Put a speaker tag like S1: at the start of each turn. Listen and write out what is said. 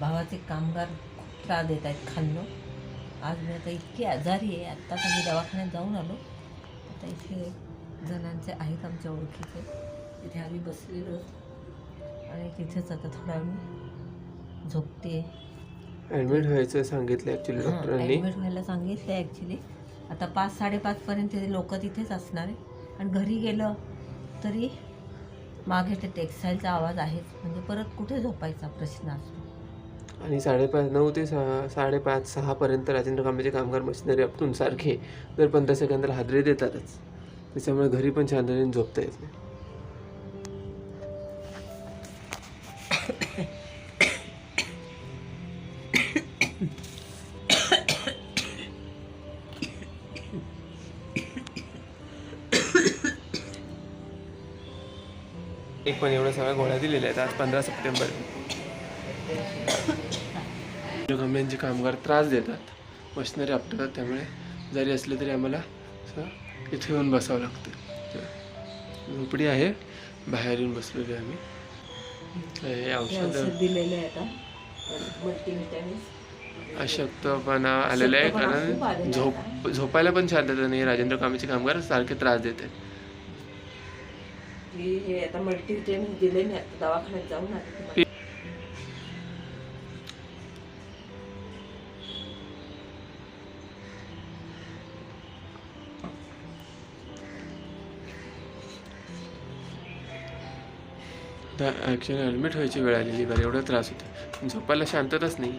S1: भावाचे कामगार खूप त्रास देत आहेत खाल्लं आज मी आता इतकी आजारी आहे आत्ताच आम्ही दवाखान्यात जाऊन आलो. आता इथे जणांचे आहेत आमच्या ओळखीचे. तिथे आम्ही बसलेलो. आणि तिथेच आता थोडा वेळ झोपते.
S2: ॲडमिट व्हायचं सांगितलं ॲक्च्युली डॉक्टरांनी
S1: ॲडमिट व्हायला सांगितलं ॲक्च्युली आता पाच साडेपाचपर्यंत ते लोक तिथेच असणार आहे आणि घरी गेलं तरी मागे ते टेक्स्टाईलचा आवाज आहेच म्हणजे परत कुठे झोपायचा प्रश्न असतो?
S2: आणि साडेपाच नऊ ते सहा साडेपाच सहापर्यंत राजेंद्र कांबेचे कामगार मशिनरी आपटून सारखे दर पंधरा सेकंदाला हादरे देतातच. त्याच्यामुळे घरी पण शांततेने झोपता येत नाही. एक पण एवढ्या सगळ्या गोळ्या दिलेल्या आहेत आज पंधरा सप्टेंबर. गव्हर्मेंटचे कामगार त्रास देतात. मशिनरी आपटतात त्यामुळे जरी असले तरी आम्हाला इथे येऊन बसावं लागतं. झोपडी आहे बाहेर येऊन बसलेलो आहे आम्ही. औषध.
S1: दिलेलं
S2: अशक्तपणा आलेला आहे कारण झोप झोपायला पण शांतता नाही राजेंद्र कामेचे कामगार सारखे त्रास देते
S1: हे आता दिले आता दवाखान्यात जाऊन तर
S2: ॲक्च्युली ॲडमिट व्हायची वेळ आलेली बरं एवढा त्रास होतो झोपायला शांतताच नाही.